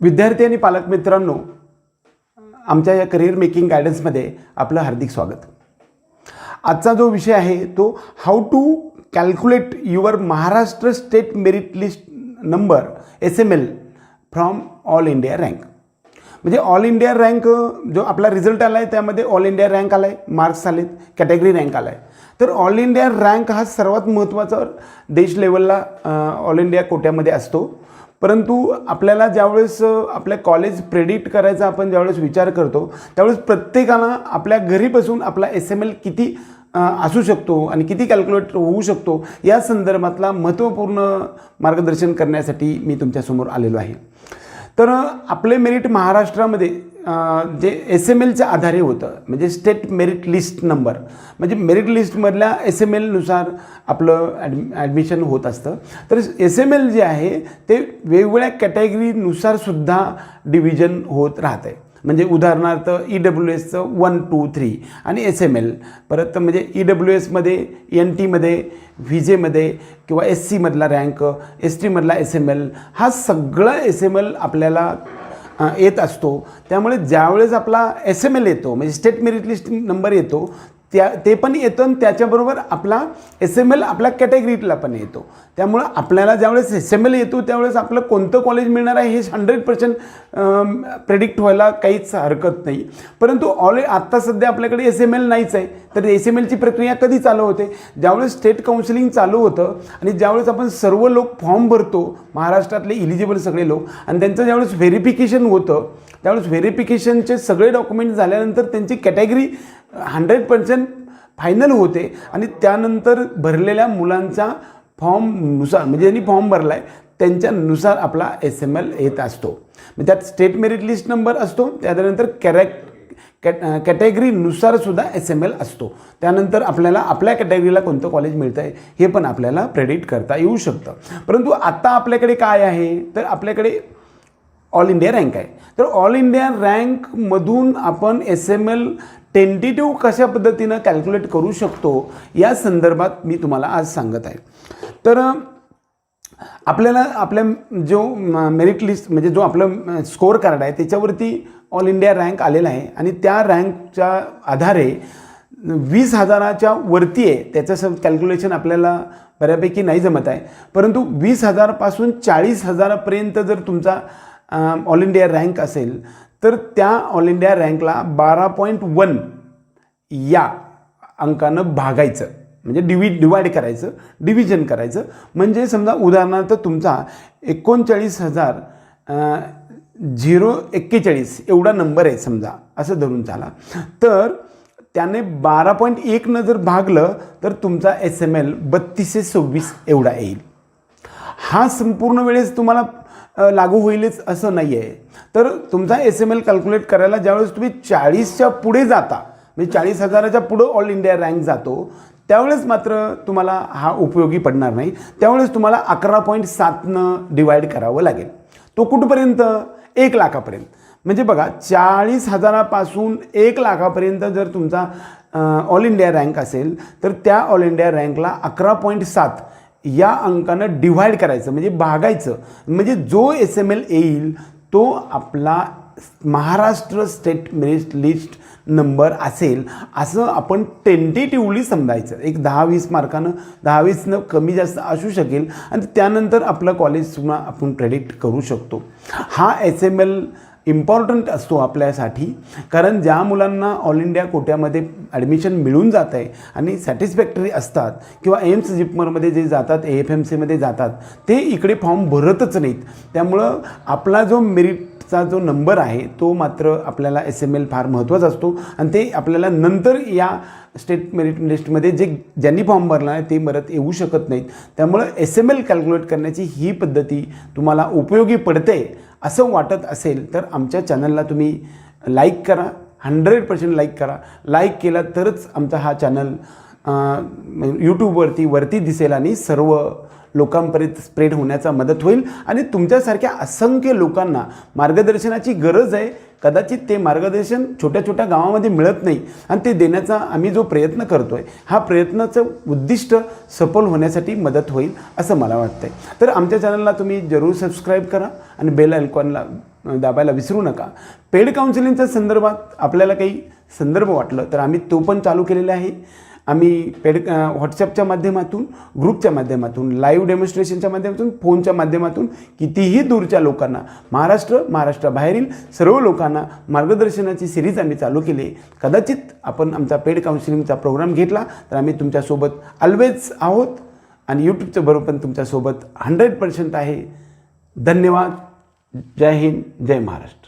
विद्यार्थी आणि पालक मित्रांनो आमच्या या करिअर मेकिंग गायडन्समध्ये आपलं हार्दिक स्वागत. आजचा जो विषय आहे तो how to calculate your Maharashtra state merit list number S M L from all India rank म्हणजे ऑल इंडिया रँक जो आपला रिझल्ट आला आहे त्यामध्ये ऑल इंडिया रँक आला आहे मार्क्स आलेत कॅटेगरी रँक आला आहे तर ऑल इंडिया रँक हा सर्वात महत्त्वाचा देश लेवलला ऑल इंडिया कोट्यामध्ये असतो. परंतु आपल्याला ज्यावेळेस आपल्या कॉलेज प्रेडिक्ट करायचा आपण ज्यावेळेस विचार करतो त्यावेळेस प्रत्येकाला आपल्या घरी बसून आपला एस एम एल किती असू शकतो आणि किती कॅल्क्युलेट होऊ शकतो या संदर्भातला महत्त्वपूर्ण मार्गदर्शन करण्यासाठी मी तुमच्यासमोर आलेलो आहे. तर आपले मेरिट महाराष्ट्रामध्ये जे एस एम एलच्या आधारे होतं म्हणजे स्टेट मेरिट लिस्ट नंबर म्हणजे मेरिट लिस्टमधल्या एस एम एलनुसार आपलं ॲड ॲडमिशन होत असतं. तर एस एम एल जे आहे ते वेगवेगळ्या कॅटेगरीनुसारसुद्धा डिव्हिजन होत राहतं आहे म्हणजे उदाहरणार्थ ई डब्ल्यू एसचं वन टू थ्री आणि एस एम एल परत म्हणजे ई डब्ल्यू एसमध्ये एन टीमध्ये व्ही जेमध्ये किंवा एस सीमधला रँक एस टीमधला एस एम एल हा सगळा एस एम एल आपल्याला येत असतो. त्यामुळे ज्यावेळेस आपला एस एम एल येतो म्हणजे स्टेट मेरिट लिस्ट नंबर येतो त्या ते पण येतं आणि त्याच्याबरोबर आपला एस एम एल आपल्या कॅटेगरीतला पण येतो. त्यामुळं आपल्याला ज्यावेळेस एस एम एल येतो त्यावेळेस आपलं कोणतं कॉलेज मिळणार आहे हे हंड्रेड पर्सेंट प्रेडिक्ट व्हायला काहीच हरकत नाही. परंतु ऑल आत्ता सध्या आपल्याकडे एस एम एल नाहीच आहे. तर एस एम एलची प्रक्रिया कधी चालू होते? ज्यावेळेस स्टेट काउन्सिलिंग चालू होतं आणि ज्यावेळेस आपण सर्व लोक फॉर्म भरतो महाराष्ट्रातले इलिजिबल सगळे लोक आणि त्यांचं ज्यावेळेस व्हेरिफिकेशन होतं त्यावेळेस व्हेरिफिकेशनचे सगळे डॉक्युमेंट झाल्यानंतर त्यांची कॅटेगरी हंड्रेड पर्सेंट फायनल होते आणि त्यानंतर भरलेल्या मुलांचा फॉर्मनुसार म्हणजे ज्यांनी फॉर्म भरला आहे त्यांच्यानुसार आपला एस एम एल येत असतो. म्हणजे त्यात स्टेट मेरिट लिस्ट नंबर असतो त्यानंतर कॅरेक्ट कॅट कॅटेगरीनुसार सुद्धा एस एम एल असतो. त्यानंतर आपल्याला आपल्या कॅटेगरीला कोणतं कॉलेज मिळतं आहे हे पण आपल्याला प्रेडिक्ट करता येऊ शकतं. परंतु आत्ता आपल्याकडे काय आहे? तर आपल्याकडे ऑल इंडिया रँक आहे. तर ऑल इंडिया रँकमधून आपण एस एम एल टेंटेटिव्ह कशा पद्धतीनं कॅल्क्युलेट करू शकतो या संदर्भात मी तुम्हाला आज सांगत आहे. तर आपल्याला आपल्या जो मेरिट लिस्ट म्हणजे जो आपलं स्कोअर कार्ड आहे त्याच्यावरती ऑल इंडिया रँक आलेला आहे. आणि त्या रँकच्या आधारे वीस हजाराच्या वरती आहे. त्याचं कॅल्क्युलेशन आपल्याला बऱ्यापैकी नाही जमत आहे. परंतु वीस हजारपासून चाळीस हजारापर्यंत जर तुमचा ऑल इंडिया रँक असेल तर त्या ऑल इंडिया रँकला बारा पॉईंट वन या अंकानं भागायचं. म्हणजे डिवि डिवाईड करायचं डिव्हिजन करायचं. म्हणजे समजा उदाहरणार्थ तुमचा एकोणचाळीस हजार झिरो एक्केचाळीस एवढा नंबर आहे समजा असं धरून चाला. तर त्याने बारा पॉईंट एकनं जर भागलं तर तुमचा एस एम एल बत्तीसशे सव्वीस एवढा येईल. हा संपूर्ण वेळेस तुम्हाला लागू होईलच असं नाही आहे तर तुमचा एस एम एल कॅल्क्युलेट करायला ज्यावेळेस तुम्ही चाळीसच्या पुढे जाता म्हणजे चाळीस हजाराच्या पुढं ऑल इंडिया रँक जातो त्यावेळेस मात्र तुम्हाला हा उपयोगी पडणार नाही. त्यावेळेस तुम्हाला अकरा पॉईंट सातनं डिवाईड करावं लागेल. तो कुठपर्यंत? एक लाखापर्यंत. म्हणजे बघा चाळीस हजारापासून एक लाखापर्यंत जर तुमचा ऑल इंडिया रँक असेल तर त्या ऑल इंडिया रँकला अकरा पॉईंट सात या अंकानं डिव्हाइड करायचं म्हणजे भागायचं. म्हणजे जो एस एम एल येईल तो आपला Maharashtra state merit list number असेल असं आपण टेंटेटिव्हली समजायचं. एक दहा वीस मार्कानं दहा वीसनं कमी जास्त असू शकेल आणि त्यानंतर आपलं कॉलेज सुद्धा आपण प्रेडिक्ट करू शकतो. हा एस एम एल इम्पॉर्टंट असतो आपल्यासाठी. कारण ज्या मुलांना ऑल इंडिया कोट्यामध्ये ॲडमिशन मिळून जात आहे आणि सॅटिस्फॅक्टरी असतात किंवा एम्स जिपमरमध्ये जे जातात ए एफ एम सीमध्ये जातात ते इकडे फॉर्म भरतच नाहीत. त्यामुळं आपला जो चा जो नंबर आहे तो मात्र आपल्याला एस एम एल फार महत्त्वाचा असतो. आणि ते आपल्याला नंतर या स्टेट मेरिट लिस्टमध्ये जे ज्यांनी फॉर्म भरला आहे ते परत येऊ शकत नाहीत. त्यामुळं एस एम एल कॅल्क्युलेट करण्याची ही पद्धती तुम्हाला उपयोगी पडते असं वाटत असेल तर आमच्या चॅनलला तुम्ही लाईक करा हंड्रेड पर्सेंट लाईक करा. लाईक केला तरच आमचा हा चॅनल यूट्यूबवरती म्हणजे वरती दिसेल आणि सर्व लोकांपर्यंत स्प्रेड होण्याचा मदत होईल. आणि तुमच्यासारख्या असंख्य लोकांना मार्गदर्शनाची गरज आहे. कदाचित ते मार्गदर्शन छोट्या छोट्या गावामध्ये मिळत नाही आणि ते देण्याचा आम्ही जो प्रयत्न करतो आहे हा प्रयत्नाचं उद्दिष्ट सफल होण्यासाठी मदत होईल असं मला वाटतं आहे तर आमच्या चॅनलला तुम्ही जरूर सबस्क्राईब करा आणि बेल आयकॉनला दाबायला विसरू नका. पेड काउन्सिलिंगच्या संदर्भात आपल्याला काही संदर्भ वाटलं तर आम्ही तो पण चालू केलेला आहे. आम्ही पेड व्हॉट्सअपच्या माध्यमातून ग्रुपच्या माध्यमातून लाईव्ह डेमॉन्स्ट्रेशनच्या माध्यमातून फोनच्या माध्यमातून कितीही दूरच्या लोकांना महाराष्ट्र महाराष्ट्राबाहेरील सर्व लोकांना मार्गदर्शनाची सिरीज आम्ही चालू केली. कदाचित आपण आमचा पेड काउन्सिलिंगचा प्रोग्राम घेतला तर आम्ही तुमच्यासोबत ऑलवेज आहोत आणि यूट्यूबच्या बरोबर पण तुमच्यासोबत हंड्रेड पर्सेंट आहे. धन्यवाद. जय हिंद जय महाराष्ट्र.